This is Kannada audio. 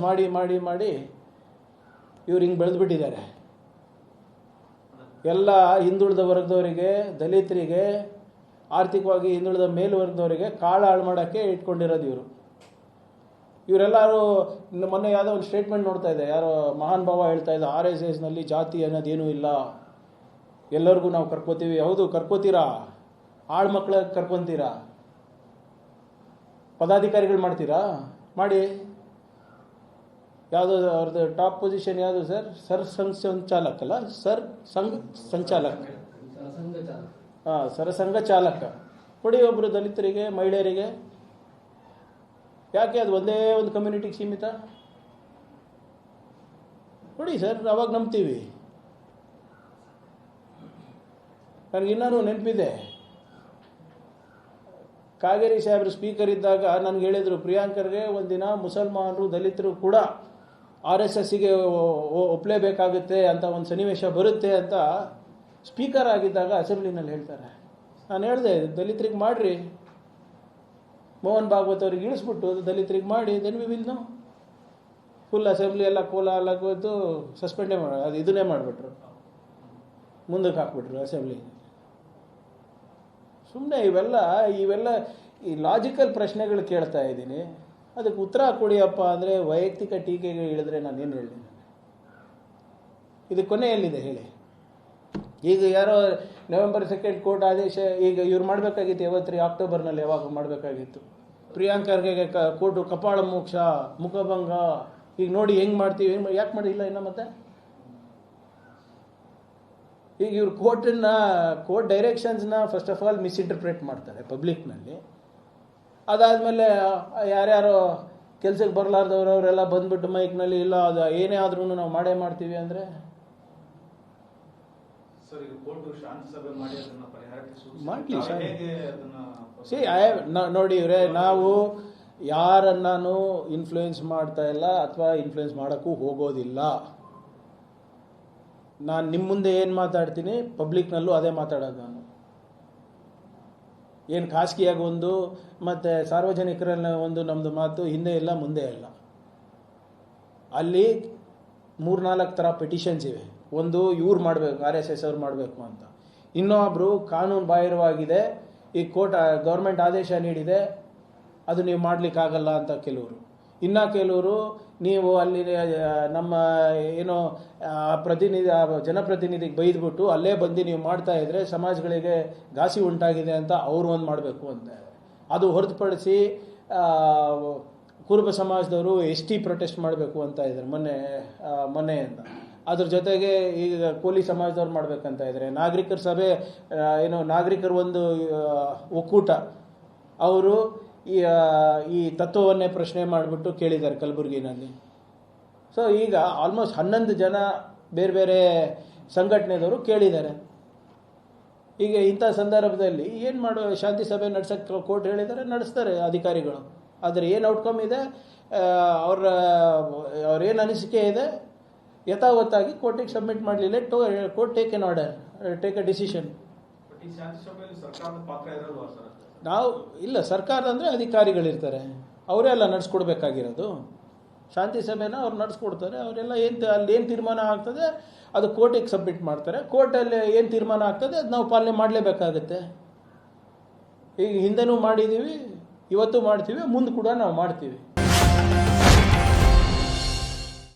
ಮಾಡಿ ಮಾಡಿ ಮಾಡಿ ಇವ್ರು ಹಿಂಗೆ ಬೆಳೆದ್ಬಿಟ್ಟಿದ್ದಾರೆ. ಎಲ್ಲ ಹಿಂದುಳಿದ ವರ್ಗದವರಿಗೆ, ದಲಿತರಿಗೆ, ಆರ್ಥಿಕವಾಗಿ ಹಿಂದುಳಿದ ಮೇಲ್ವರ್ಗದವರಿಗೆ ಕಾಳು ಹಾಳು ಮಾಡೋಕ್ಕೆ ಇಟ್ಕೊಂಡಿರೋದು ಇವರು. ಇವರೆಲ್ಲರೂ ಮೊನ್ನೆ ಯಾವುದೋ ಒಂದು ಸ್ಟೇಟ್ಮೆಂಟ್ ನೋಡ್ತಾ ಇದೆ ಯಾರೋ ಮಹಾನ್ ಭಾವ ಹೇಳ್ತಾ ಇದ್ದ ಆರ್ ಎಸ್ ಎಸ್ನಲ್ಲಿ ಜಾತಿ ಅನ್ನೋದೇನೂ ಇಲ್ಲ. ಎಲ್ಲರಿಗೂ ನಾವು ಕರ್ಕೋತೀವಿ. ಹೌದು, ಕರ್ಕೋತೀರಾ? ಆಳು ಮಕ್ಕಳ ಕರ್ಕೊತೀರಾ? ಪದಾಧಿಕಾರಿಗಳು ಮಾಡ್ತೀರಾ? ಮಾಡಿ. ಯಾವುದು ಅವ್ರದ್ದು ಟಾಪ್ ಪೊಸಿಷನ್ ಯಾವುದು ಸರ್ ಸರ್ ಸಂಘ ಸಂಚಾಲಕ ಅಲ್ಲ ಸರ್ ಸಂಘ ಸಂಚಾಲಕ. ಹಾಂ ಸರಸಂಘ ಚಾಲಕ. ಕೊಡಿ ಒಬ್ಬರು ದಲಿತರಿಗೆ, ಮಹಿಳೆಯರಿಗೆ. ಯಾಕೆ ಅದು ಒಂದೇ ಒಂದು ಕಮ್ಯುನಿಟಿಗೆ ಸೀಮಿತ? ಕೊಡಿ ಸರ್ ಅವಾಗ ನಂಬ್ತೀವಿ. ನನಗೆ ಇನ್ನೂ ನೆನಪಿದೆ. ಕಾಗೇರಿ ಸಾಹೇಬ್ರು ಸ್ಪೀಕರ್ ಇದ್ದಾಗ ನನಗೆ ಹೇಳಿದರು, ಪ್ರಿಯಾಂಕರ್ಗೆ ಒಂದಿನ ಮುಸಲ್ಮಾನರು, ದಲಿತರು ಕೂಡ ಆರ್ ಎಸ್ ಎಸ್ಸಿಗೆ ಒಪ್ಪಲೇಬೇಕಾಗುತ್ತೆ ಅಂತ ಒಂದು ಸನ್ನಿವೇಶ ಬರುತ್ತೆ ಅಂತ ಸ್ಪೀಕರ್ ಆಗಿದ್ದಾಗ ಅಸೆಂಬ್ಲಿನಲ್ಲಿ ಹೇಳ್ತಾರೆ. ನಾನು ಹೇಳಿದೆ, ದಲಿತರಿಗೆ ಮಾಡಿರಿ. ಮೋಹನ್ ಭಾಗವತ್ ಅವ್ರಿಗೆ ಇಳಿಸ್ಬಿಟ್ಟು ದಲಿತರಿಗೆ ಮಾಡಿ then we will know full assembly ಎಲ್ಲ ಕೋಲ ಎಲ್ಲ ಕೂತು ಸಸ್ಪೆಂಡೇ ಮಾಡ, ಅದು ಇದನ್ನೇ ಮಾಡಿಬಿಟ್ರು. ಮುಂದಕ್ಕೆ ಹಾಕ್ಬಿಟ್ರು ಅಸೆಂಬ್ಲಿ ಸುಮ್ಮನೆ ಇವೆಲ್ಲ ಇವೆಲ್ಲ ಈ ಲಾಜಿಕಲ್ ಪ್ರಶ್ನೆಗಳು ಕೇಳ್ತಾ ಇದ್ದೀನಿ. ಅದಕ್ಕೆ ಉತ್ತರ ಕೊಡಿಯಪ್ಪ ಅಂದರೆ ವೈಯಕ್ತಿಕ ಟೀಕೆಗೆ ಇಳಿದ್ರೆ ನಾನು ಏನು ಹೇಳಿ ಇದು ಕೊನೆಯಲ್ಲಿದೆ, ಹೇಳಿ. ಈಗ ಯಾರೋ ನವೆಂಬರ್ ಸೆಕೆಂಡ್ ಕೋರ್ಟ್ ಆದೇಶ, ಈಗ ಇವ್ರು ಮಾಡಬೇಕಾಗಿತ್ತು ಯಾವತ್ತು ಅಕ್ಟೋಬರ್ನಲ್ಲಿ ಯಾವಾಗ ಮಾಡಬೇಕಾಗಿತ್ತು? ಪ್ರಿಯಾಂಕರ್ಗೆ ಕ ಕೋರ್ಟು ಕಪಾಳ ಮೋಕ್ಷ, ಮುಖಭಂಗ, ಈಗ ನೋಡಿ ಹೆಂಗೆ ಮಾಡ್ತೀವಿ, ಹೆಂಗೆ ಯಾಕೆ ಮಾಡಿಲ್ಲ ಇನ್ನು ಮತ್ತೆ? ಈಗ ಇವ್ರು ಕೋರ್ಟನ್ನು ಕೋರ್ಟ್ ಡೈರೆಕ್ಷನ್ಸ್ನ ಫಸ್ಟ್ ಆಫ್ ಆಲ್ ಮಿಸ್ಇಂಟರ್ಪ್ರೇಟ್ ಮಾಡ್ತಾರೆ ಪಬ್ಲಿಕ್ನಲ್ಲಿ ಅದಾದಮೇಲೆ ಯಾರ್ಯಾರು ಕೆಲಸಕ್ಕೆ ಬರಲಾರ್ದವ್ರು ಅವರೆಲ್ಲ ಬಂದ್ಬಿಟ್ಟು ಮೈಕ್ನಲ್ಲಿ ಇಲ್ಲ ಅದು ಏನೇ ಆದ್ರೂ ನಾವು ಮಾಡೇ ಮಾಡ್ತೀವಿ ಅಂದರೆ? ಮಾಡಲಿ. ಸಿ ಐ ನೋಡಿ ಇವರೇ ನಾವು ಯಾರನ್ನಾನು ಇನ್ಫ್ಲೂಯೆನ್ಸ್ ಮಾಡ್ತಾ ಇಲ್ಲ ಅಥವಾ ಇನ್ಫ್ಲೂಯೆನ್ಸ್ ಮಾಡೋಕ್ಕೂ ಹೋಗೋದಿಲ್ಲ. ನಾನು ನಿಮ್ಮ ಮುಂದೆ ಏನು ಮಾತಾಡ್ತೀನಿ ಪಬ್ಲಿಕ್ನಲ್ಲೂ ಅದೇ ಮಾತಾಡೋದು ನಾನು. ಏನು ಖಾಸಗಿಯಾಗಿ ಒಂದು, ಮತ್ತು ಸಾರ್ವಜನಿಕರಲ್ಲಿ ಒಂದು ನಮ್ಮದು ಮಾತು ಹಿಂದೆ ಇಲ್ಲ, ಮುಂದೆ ಇಲ್ಲ. ಅಲ್ಲಿ ಮೂರ್ನಾಲ್ಕು ಥರ ಪಿಟಿಷನ್ಸ್ ಇವೆ. ಒಂದು, ಇವ್ರು ಮಾಡಬೇಕು, ಆರ್ ಎಸ್ ಎಸ್ ಅವ್ರು ಮಾಡಬೇಕು ಅಂತ. ಇನ್ನೊಬ್ಬರು ಕಾನೂನು ಬಾಹಿರವಾಗಿದೆ, ಈ ಕೋರ್ಟ್ ಗೌರ್ಮೆಂಟ್ ಆದೇಶ ನೀಡಿದೆ, ಅದು ನೀವು ಮಾಡಲಿಕ್ಕಾಗಲ್ಲ ಅಂತ ಕೆಲವರು. ಇನ್ನು ಕೆಲವರು ನೀವು ಅಲ್ಲಿ ನಮ್ಮ, ಏನು ಪ್ರತಿನಿಧಿ ಜನಪ್ರತಿನಿಧಿಗೆ ಬೈದ್ಬಿಟ್ಟು ಅಲ್ಲೇ ಬಂದು ನೀವು ಮಾಡ್ತಾ ಇದ್ರೆ ಸಮಾಜಗಳಿಗೆ ಘಾಸಿ ಉಂಟಾಗಿದೆ ಅಂತ ಅವರು ಒಂದು ಮಾಡಬೇಕು ಅಂತ. ಅದು ಹೊರತುಪಡಿಸಿ ಕುರುಬ ಸಮಾಜದವರು ಎಸ್ ಟಿ ಪ್ರೊಟೆಸ್ಟ್ ಮಾಡಬೇಕು ಅಂತ ಇದ್ದಾರೆ ಮೊನ್ನೆ ಮೊನ್ನೆಯಿಂದ. ಅದ್ರ ಜೊತೆಗೆ ಈಗ ಕೋಲಿ ಸಮಾಜದವ್ರು ಮಾಡಬೇಕಂತ ಇದ್ದಾರೆ ನಾಗರಿಕರ ಸಭೆ ಏನು ನಾಗರಿಕರ ಒಂದು ಒಕ್ಕೂಟ. ಅವರು ಈ ಈ ತತ್ವವನ್ನೇ ಪ್ರಶ್ನೆ ಮಾಡಿಬಿಟ್ಟು ಕೇಳಿದ್ದಾರೆ ಕಲಬುರಗಿನಲ್ಲಿ. ಸೊ ಈಗ ಆಲ್ಮೋಸ್ಟ್ ಹನ್ನೊಂದು ಜನ ಬೇರೆ ಬೇರೆ ಸಂಘಟನೆದವರು ಕೇಳಿದ್ದಾರೆ. ಈಗ ಇಂಥ ಸಂದರ್ಭದಲ್ಲಿ ಏನು ಮಾಡೋ ಶಾಂತಿ ಸಭೆ ನಡೆಸೋಕ್ಕೆ ಕೋರ್ಟ್ ಹೇಳಿದ್ದಾರೆ ನಡೆಸ್ತಾರೆ ಅಧಿಕಾರಿಗಳು. ಆದರೆ ಏನು ಔಟ್ಕಮ್ ಇದೆ? ಅವರ, ಅವ್ರ ಅವ್ರೇನು ಅನಿಸಿಕೆ ಇದೆ? ಯಥಾವತ್ತಾಗಿ ಕೋರ್ಟಿಗೆ ಸಬ್ಮಿಟ್ ಮಾಡಲಿಲ್ಲ. To court take an order take a decision ನಾವು, ಇಲ್ಲ ಸರ್ಕಾರ ಅಂದರೆ ಅಧಿಕಾರಿಗಳಿರ್ತಾರೆ. ಅವರೇ ಅಲ್ಲ ನಡೆಸ್ಕೊಡ್ಬೇಕಾಗಿರೋದು. ಶಾಂತಿ ಸಭೆನ ಅವ್ರು ನಡೆಸ್ಕೊಡ್ತಾರೆ. ಅವರೆಲ್ಲ ಏನು ಅಲ್ಲಿ ಏನು ತೀರ್ಮಾನ ಆಗ್ತದೆ, ಅದು ಕೋರ್ಟಿಗೆ ಸಬ್ಮಿಟ್ ಮಾಡ್ತಾರೆ. ಕೋರ್ಟಲ್ಲಿ ಏನು ತೀರ್ಮಾನ ಆಗ್ತದೆ, ಅದು ನಾವು ಪಾಲನೆ ಮಾಡಲೇಬೇಕಾಗತ್ತೆ. ಈಗ ಹಿಂದೆನೂ ಮಾಡಿದ್ದೀವಿ ಇವತ್ತು ಮಾಡ್ತೀವಿ, ಮುಂದೆ ಕೂಡ ನಾವು ಮಾಡ್ತೀವಿ.